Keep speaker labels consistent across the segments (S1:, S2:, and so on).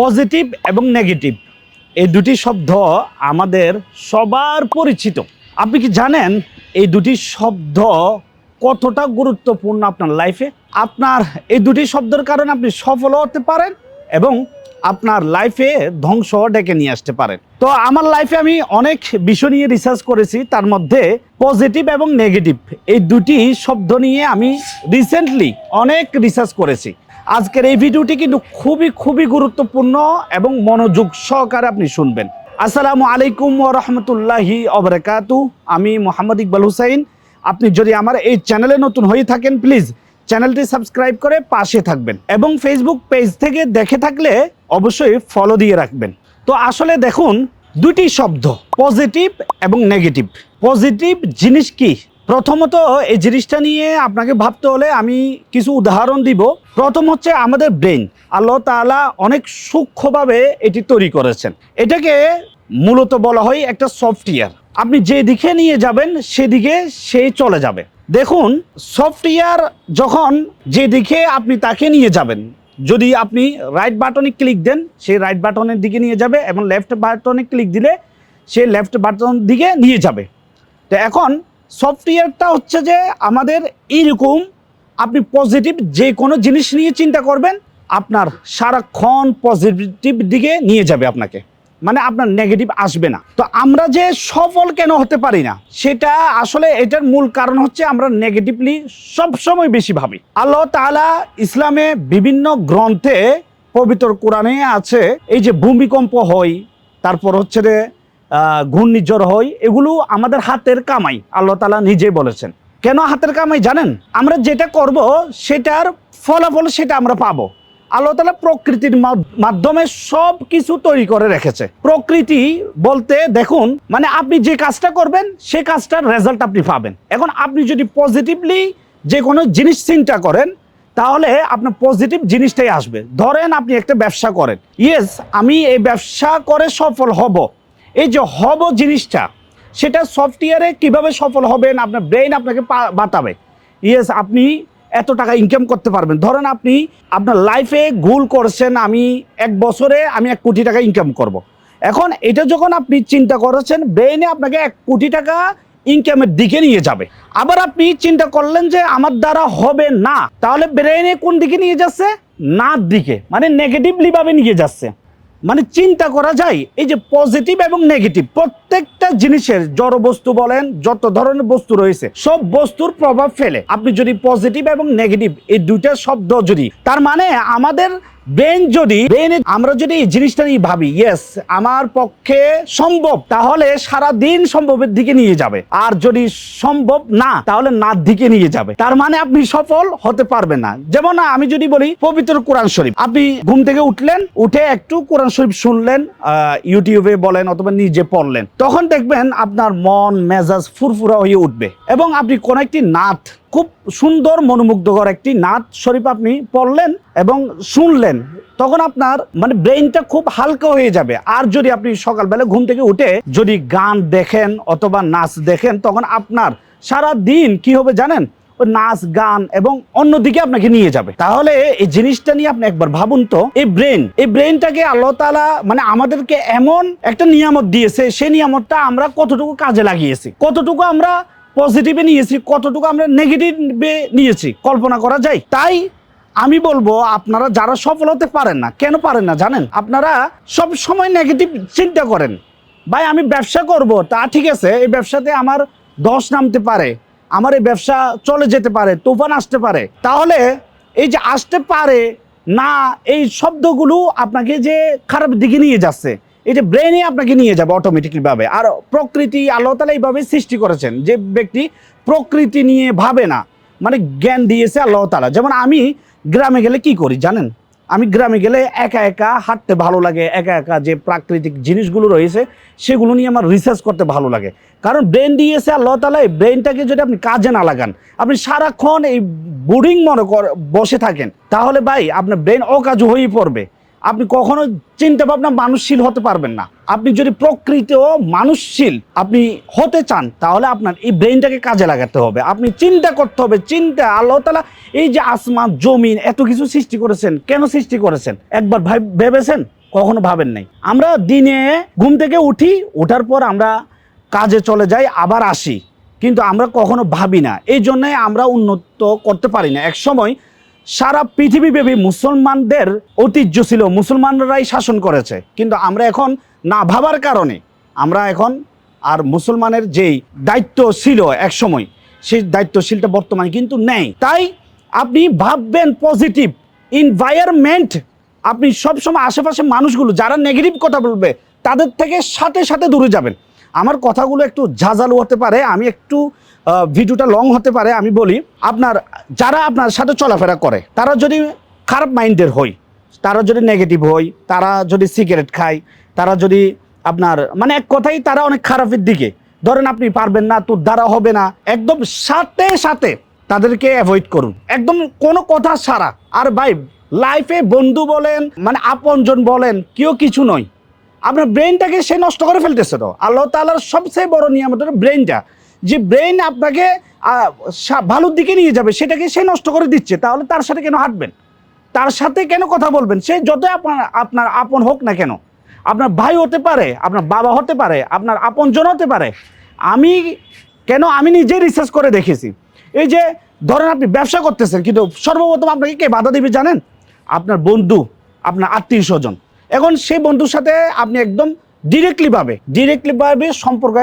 S1: Positive এবং negative. এই দুটি শব্দ আমাদের সবার পরিচিত। আপনি কি জানেন এই দুটি শব্দ কতটা গুরুত্বপূর্ণ আপনার লাইফে আপনার এই দুটি শব্দের কারণে আপনি সফল হতে পারেন এবং আপনার লাইফে ধ্বংস ডেকে নিয়ে আসতে পারেন। তো আমার লাইফে আমি অনেক বিষয় নিয়ে রিসার্চ করেছি, তার মধ্যে পজিটিভ এবং নেগেটিভ এই দুটি শব্দ নিয়ে আমি রিসেন্টলি অনেক রিসার্চ করেছি। আজকের এই ভিডিওটি কিন্তু খুবই খুবই গুরুত্বপূর্ণ এবং মনোযোগ সহকারে আপনি শুনবেন। আসসালামু আলাইকুম ও রহমতুল্লাহি অবরাকাতু আমি মোহাম্মদ ইকবাল হুসাইন। আপনি যদি আমার এই চ্যানেলে নতুন হয়ে থাকেন, প্লিজ চ্যানেলটি সাবস্ক্রাইব করে পাশে থাকবেন এবং ফেসবুক পেজ থেকে দেখে থাকলে অবশ্যই ফলো দিয়ে রাখবেন। তো আসলে দেখুন দুটি শব্দ পজিটিভ এবং নেগেটিভ পজিটিভ জিনিস কি? প্রথমত এই জিনিসটা নিয়ে আপনাকে ভাবতে হলে আমি কিছু উদাহরণ দিব। প্রথম হচ্ছে আমাদের ব্রেন আল্লাহ তাআলা অনেক সূক্ষ্মভাবে এটি তৈরি করেছেন। এটাকে মূলত বলা হয় একটা সফটওয়্যার। আপনি যে দিকে নিয়ে যাবেন, সেদিকে সেই চলে যাবে। দেখুন, সফটওয়্যার যখন যেদিকে আপনি তাকে নিয়ে যাবেন, যদি আপনি রাইট বাটনে ক্লিক দেন সেই রাইট বাটনের দিকে নিয়ে যাবে এবং লেফট বাটনে ক্লিক দিলে, সে লেফট বাটন দিকে নিয়ে যাবে। তো এখন সফটওয়্যারটা হচ্ছে যে আমাদের এইরকম, আপনি পজিটিভ যে কোনো জিনিস নিয়ে চিন্তা করবেন, আপনার সারাক্ষণ পজিটিভ দিকে নিয়ে যাবে আপনাকে। মানে আপনার নেগেটিভ আসবে না। তো আমরা যে সফল কেন হতে পারি না, সেটা আসলে এটার মূল কারণ হচ্ছে আমরা নেগেটিভলি সবসময় বেশি ভাবি। আল্লাহ তাআলা ইসলামে বিভিন্ন গ্রন্থে পবিত্র কোরআনে আছে, এই যে ভূমিকম্প হয়, তারপর হচ্ছে যে ঘূর্ণিঝড় হয়, এগুলো আমাদের হাতের কামাই, আল্লাহ তালা নিজে বলেছেন। কেন হাতের কামাই জানেন? আমরা যেটা করব, সেটার ফলাফল সেটা আমরা পাবো। আল্লাহ তালা প্রকৃতির মাধ্যমে সব কিছু তৈরি করে রেখেছে। প্রকৃতি বলতে দেখুন মানে আপনি যে কাজটা করবেন, সে কাজটার রেজাল্ট আপনি পাবেন। এখন আপনি যদি পজিটিভলি যে কোনো জিনিস চিন্তা করেন, তাহলে আপনার পজিটিভ জিনিসটাই আসবে। ধরেন আপনি একটা ব্যবসা করেন। ইয়েস আমি এই ব্যবসা করে সফল হব। এই যে হব জিনিসটা, সেটা সফটওয়্যারে কীভাবে সফল হবেন, আপনার ব্রেইন আপনাকে বাতাবে ইয়েস আপনি এত টাকা ইনকাম করতে পারবেন। ধরেন আপনি আপনার লাইফে গোল করছেন, আমি এক বছরে আমি এক কোটি টাকা ইনকাম করব। এখন এটা যখন আপনি চিন্তা করেছেন ব্রেইনে আপনাকে এক কোটি টাকা ইনকামের দিকে নিয়ে যাবে। আবার আপনি চিন্তা করলেন যে আমার দ্বারা হবে না, তাহলে ব্রেইনে কোন দিকে নিয়ে যাচ্ছে? না দিকে মানে নেগেটিভলি ভাবে নিয়ে যাচ্ছে। মানে চিন্তা করা যায়। এই যে পজিটিভ এবং নেগেটিভ প্রত্যেকটা জিনিসের জড় বস্তু বলেন, যত ধরনের বস্তু রয়েছে, সব বস্তুর প্রভাব ফেলে। আপনি যদি পজিটিভ এবং নেগেটিভ এই দুইটা শব্দ যদি, তার মানে আমাদের ব্রেন যদি ব্রেন আমরা যদি এই জিনিসটা নিয়ে ভাবি ইয়েস আমার পক্ষে সম্ভব, তাহলে সারা দিন সম্ভবের দিকে নিয়ে যাবে। আর যদি সম্ভব না, তাহলে না দিকে নিয়ে যাবে। তার মানে আপনি সফল হতে পারবেন না। যেমন আমি যদি বলি, পবিত্র কোরআন শরীফ। আপনি ঘুম থেকে উঠলেন, উঠে একটু কোরআন শরীফ শুনলেন ইউটিউবে বলেন অথবা নিজে পড়লেন, তখন দেখবেন আপনার মন, মেজাজ ফুরফুরা হয়ে উঠবে। এবং আপনি কোন একটি নাথ খুব সুন্দর, মনোমুগ্ধকর একটি নাথ শরীফ আপনি পড়লেন এবং শুনলেন। তখন আপনার মানে ব্রেইনটা খুব হালকা হয়ে যাবে। আর যদি আপনি সকালবেলা ঘুম থেকে উঠে যদি গান দেখেন অথবা নাচ দেখেন, তখন আপনার সারা দিন কি হবে জানেন? নাচ, গান এবং অন্যদিকে আপনাকে নিয়ে যাবে। তাহলে এই জিনিসটা নিয়ে আপনি একবার ভাবুন তো, এই ব্রেন এই ব্রেনটাকে আল্লাহ তাআলা মানে আমাদেরকে এমন একটা নিয়ামত দিয়েছে, সেই নিয়ামতটা আমরা কতটুকু কাজে লাগিয়েছি, কতটুকু আমরা পজিটিভে নিয়েছি, কতটুকু আমরা নেগেটিভে নিয়েছি, কল্পনা করা যায়? তাই আমি বলব, আপনারা যারা সফল হতে পারেন না, কেন পারেন না জানেন? আপনারা সব সময় নেগেটিভ চিন্তা করেন। ভাই, আমি ব্যবসা করব, তা ঠিক আছে, এই ব্যবসাতে আমার দশ নামতে পারে, আমার এই ব্যবসা চলে যেতে পারে, তুফান আসতে পারে। তাহলে এই যে আসতে পারে, না, এই শব্দগুলো আপনাকে যে খারাপ দিকে নিয়ে যাচ্ছে যে ব্রেনে আপনাকে নিয়ে যাবে অটোমেটিকলি ভাবে। আর প্রকৃতি আল্লাহ তালা এইভাবে সৃষ্টি করেছেন যে ব্যক্তি প্রকৃতি নিয়ে ভাবে না। মানে জ্ঞান দিয়েছে আল্লাহ তালা যেমন আমি গ্রামে গেলে কি করি জানেন? আমি গ্রামে গেলে একা একা হাঁটতে ভালো লাগে, একা একা যে প্রাকৃতিক জিনিসগুলো রয়েছে সেগুলো নিয়ে আমার রিসার্চ করতে ভালো লাগে। কারণ ব্রেন দিয়েছে আল্লাহ তালা এই ব্রেনটাকে যদি আপনি কাজে না লাগান, আপনি সারাক্ষণ এই বোরিং মনে কর, বসে থাকেন, তাহলে ভাই আপনার ব্রেন অকাজ হয়েই পড়বে। আপনি কখনো চিন্তা ভাবনা মানুষশীল হতে পারবেন না। আপনি যদি প্রকৃত মানুষশীল আপনি হতে চান, তাহলে আপনার এই ব্রেনটাকে কাজে লাগাতে হবে। আপনি চিন্তা করতে হবে, চিন্তা আল্লাহ তালা এই যে আসমান, জমিন এত কিছু সৃষ্টি করেছেন, কেন সৃষ্টি করেছেন? একবার ভাই ভেবেছেন? কখনো ভাবেন নাই। আমরা দিনে ঘুম থেকে উঠি, ওঠার পর আমরা কাজে চলে যাই, আবার আসি। কিন্তু আমরা কখনো ভাবি না। এই জন্যই আমরা উন্নত করতে পারি না। এক সময় সারা পৃথিবীব্যাপী মুসলমানদের ঐতিহ্য ছিল, মুসলমানরাই শাসন করেছে। কিন্তু আমরা এখন না ভাবার কারণে, আমরা এখন আর মুসলমানের যেই দায়িত্ব ছিল এক সময় সেই দায়িত্বশীলটা বর্তমানে কিন্তু নেই। তাই আপনি ভাববেন পজিটিভ এনভায়রনমেন্ট আপনি সবসময় আশেপাশে মানুষগুলো যারা নেগেটিভ কথা বলবে, তাদের থেকে সাথে সাথে দূরে যাবেন। আমার কথাগুলো একটু ঝাঁঝালু হতে পারে, আমি একটু ভিডিওটা লং হতে পারে, আমি বলি, আপনার, যারা আপনার সাথে চলাফেরা করে, তারা যদি খারাপ মাইন্ডের হয় তারা যদি নেগেটিভ হয় তারা যদি সিগারেট খায়, তারা যদি আপনার মানে এক কথাই তারা অনেক খারাপের দিকে। ধরেন আপনি পারবেন না, তোর দ্বারা হবে না, একদম সাথে সাথে তাদেরকে অ্যাভয়েড করুন। একদম কোনো কথা ছাড়া। আর ভাই লাইফে বন্ধু বলেন মানে আপনজন বলেন, কেউ কিছু নয়। আপনার ব্রেনটাকে সে নষ্ট করে ফেলতেছে তো। আল্লাহ তালার সবচেয়ে বড় নিয়ামত হলো ব্রেনটা যে ব্রেন আপনাকে ভালোর দিকে নিয়ে যাবে, সেটাকে সে নষ্ট করে দিচ্ছে, তাহলে তার সাথে কেন হাঁটবেন? তার সাথে কেন কথা বলবেন? সে যত আপনার আপনার আপন হোক না কেন, আপনার ভাই হতে পারে, আপনার বাবা হতে পারে, আপনার আপনজন হতে পারে, আমি কেন আমি নিজে রিসার্চ করে দেখেছি। এই যে ধরেন আপনি ব্যবসা করতেছেন, কিন্তু সর্বপ্রথম আপনাকে কে বাধা দিবে জানেন? আপনার বন্ধু, আপনার আত্মীয় স্বজন এখন সেই বন্ধুর সাথে আপনি একদম ডিরেক্টলি পাবে ডিরেক্টলি পাবে সম্পর্ক,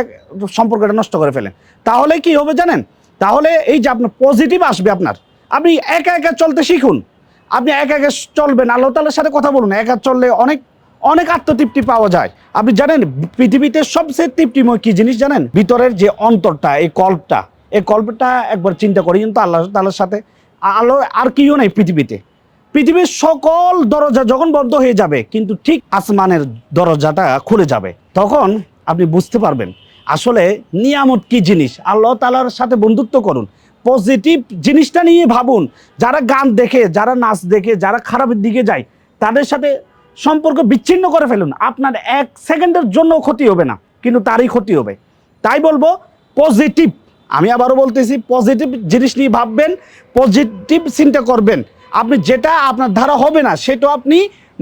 S1: সম্পর্কটা নষ্ট করে ফেলেন। তাহলে কি হবে জানেন? তাহলে এই যে আপনার পজিটিভ আসবে আপনার। আপনি একা একা চলতে শিখুন। আপনি একা একা চলবেন, আল্লাহ তালার সাথে কথা বলুন। একা চললে অনেক অনেক আত্মতৃপ্তি পাওয়া যায়। আপনি জানেন, পৃথিবীতে সবচেয়ে তৃপ্তিময় কি জিনিস জানেন? ভিতরের যে অন্তরটা, এই কল্পটা। এই কল্পটা একবার চিন্তা করি কিন্তু আল্লাহ তালার সাথে। আলো, আর কেউ নেই পৃথিবীতে। পৃথিবীর সকল দরজা যখন বন্ধ হয়ে যাবে, কিন্তু ঠিক আসমানের দরজাটা খুলে যাবে, তখন আপনি বুঝতে পারবেন আসলে নিয়ামত কি জিনিস। আল্লাহ তালার সাথে বন্ধুত্ব করুন, পজিটিভ জিনিসটা নিয়ে ভাবুন। যারা গান দেখে, যারা নাচ দেখে, যারা খারাপের দিকে যায়, তাদের সাথে সম্পর্ক বিচ্ছিন্ন করে ফেলুন। আপনার এক সেকেন্ডের জন্য ক্ষতি হবে না, কিন্তু তারই ক্ষতি হবে। তাই বলব, পজিটিভ, আমি আবারও বলতেছি, পজিটিভ জিনিস নিয়ে ভাববেন, পজিটিভ চিন্তা করবেন। আপনি যেটা আপনার ধারা হবে না, সেটা আপনি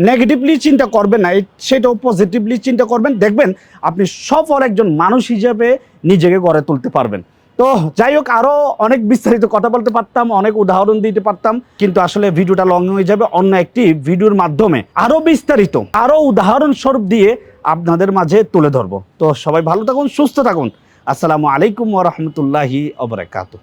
S1: নেগেটিভলি চিন্তা করবেন না সেটাও পজিটিভলি চিন্তা করবেন। দেখবেন আপনি সফল একজন মানুষ হিসেবে নিজেকে গড়ে তুলতে পারবেন। তো যাই হোক আরও অনেক বিস্তারিত কথা বলতে পারতাম, অনেক উদাহরণ দিতে পারতাম, কিন্তু আসলে ভিডিওটা লং হয়ে যাবে অন্য একটি ভিডিওর মাধ্যমে। আরও বিস্তারিত আরও উদাহরণস্বরূপ দিয়ে আপনাদের মাঝে তুলে ধরবো। তো সবাই ভালো থাকুন, সুস্থ থাকুন। আসসালামু আলাইকুম ওরহমতুল্লাহি অবরাকাতু